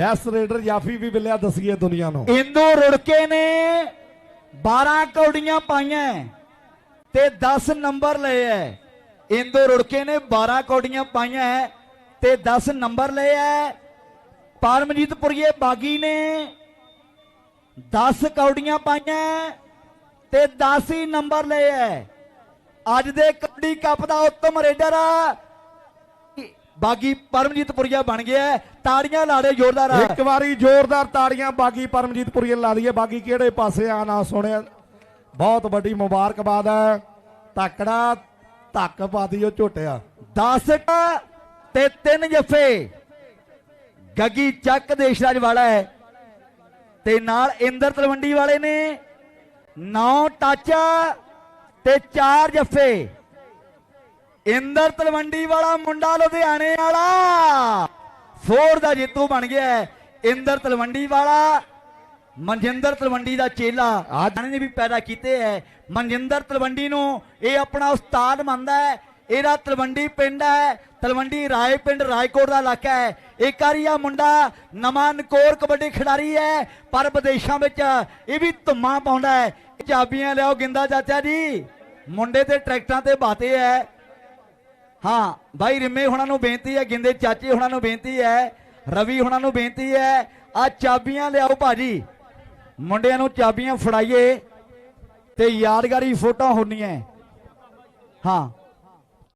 Best raider ਜਾਫੀ ਵੀ ਮਿਲਿਆ ਦਸੀਏ ਦੁਨੀਆ ਨੂੰ। ਇੰਦੂ ਰੁੜਕੇ ਨੇ 12 ਕੌਡੀਆਂ ਪਾਈਆਂ ਤੇ 10 ਨੰਬਰ ਲਏ ਐ ਇੰਦੂ ਰੁੜਕੇ ਨੇ 12 ਕੌਡੀਆਂ ਪਾਈਆਂ ਹੈ ਤੇ 10 ਨੰਬਰ ਲਏ ਐ ਪਰਮਜੀਤ ਪੁਰੀਏ ਬਾਗੀ ਨੇ 10 ਕੌਡੀਆਂ ਪਾਈਆਂ ਤੇ 10 ਹੀ ਨੰਬਰ ਲਏ ਐ ਅੱਜ ਦੇ ਕਬੱਡੀ ਕੱਪ ਦਾ ਉੱਤਮ ਰੇਡਰ ਆ ਬਾਗੀ ਪਰਮਜੀਤ ਪੁਰੀਆ ਬਣ ਗਿਆ। ਤਾੜੀਆਂ ਲਾ ਦਿਓ ਜ਼ੋਰਦਾਰ ਇੱਕ ਵਾਰੀ ਜ਼ੋਰਦਾਰ ਤਾੜੀਆਂ ਬਾਗੀ ਪਰਮਜੀਤ ਪੁਰੀਏ ਲਾ ਲਈਏ ਬਾਗੀ ਕਿਹੜੇ ਪਾਸੇ ਆ ਨਾ ਸੁਣਿਆ? ਬਹੁਤ ਵੱਡੀ ਮੁਬਾਰਕਬਾਦ ਹੈ। ਤਕੜਾ ਧੱਕ ਪਾਦੀ ਉਹ ਝੋਟਿਆ। 10 ਤੇ 3 ਜੱਫੇ। ਗੱਗੀ ਚੱਕ ਦੇਸ਼ਰਾਜ ਵਾਲਾ ਹੈ। ਤੇ ਨਾਲ ਇੰਦਰ ਤਲਵੰਡੀ ਵਾਲੇ ਨੇ। 9 ਟੱਚ ਤੇ 4 ਜੱਫੇ। ਇੰਦਰ ਤਲਵੰਡੀ ਵਾਲਾ ਮੁੰਡਾ ਲੁਧਿਆਣੇ ਵਾਲਾ। ਫੋਰ ਦਾ ਜੇਤੂ ਬਣ ਗਿਆ ਹੈ। ਇੰਦਰ ਤਲਵੰਡੀ ਵਾਲਾ ਮਨਜਿੰਦਰ ਤਲਵੰਡੀ ਦਾ ਚੇਲਾ। ਅੱਜ- ਨੇ ਵੀ ਪੈਦਾ ਕੀਤੇ ਹੈ। ਮਨਜਿੰਦਰ ਤਲਵੰਡੀ ਨੂੰ ਇਹ ਆਪਣਾ ਉਸਤਾਦ ਮੰਨਦਾ ਹੈ। ਇਹਦਾ ਤਲਵੰਡੀ ਪਿੰਡ ਹੈ। ਤਲਵੰਡੀ ਰਾਏ ਪਿੰਡ ਰਾਏਕੋਟ ਦਾ ਇਲਾਕਾ ਹੈ। ਇੱਕ ਵਾਰੀ ਆ ਮੁੰਡਾ ਨਵਾਂ ਨਕੋਰ ਕਬੱਡੀ ਖਿਡਾਰੀ ਹੈ। ਪਰ ਵਿਦੇਸ਼ਾਂ ਵਿੱਚ ਇਹ ਵੀ ਧੁੰਮਾਂ ਪਾਉਂਦਾ ਹੈ। ਚਾਬੀਆਂ ਲਿਆਓ ਗਿੰਦਾ ਚਾਚਾ ਜੀ। ਮੁੰਡੇ ਤੇ ਟਰੈਕਟਰਾਂ ਤੇ ਬਾਤੇ ਹੈ। ਹਾਂ ਭਾਈ ਰਿੰਮੇ ਹੁਣਾਂ ਨੂੰ ਬੇਨਤੀ ਹੈ, ਗਿੰਦੇ ਚਾਚੇ ਹੁਣਾਂ ਨੂੰ ਬੇਨਤੀ ਹੈ, ਰਵੀ ਹੁਣਾਂ ਨੂੰ ਬੇਨਤੀ ਹੈ ਆ ਚਾਬੀਆਂ ਲਿਆਓ ਭਾਜੀ। ਮੁੰਡਿਆਂ ਨੂੰ ਚਾਬੀਆਂ ਫੜਾਈਏ ਤੇ ਯਾਦਗਾਰੀ ਫੋਟੋ ਹੋਣੀਆਂ ਹਾਂ।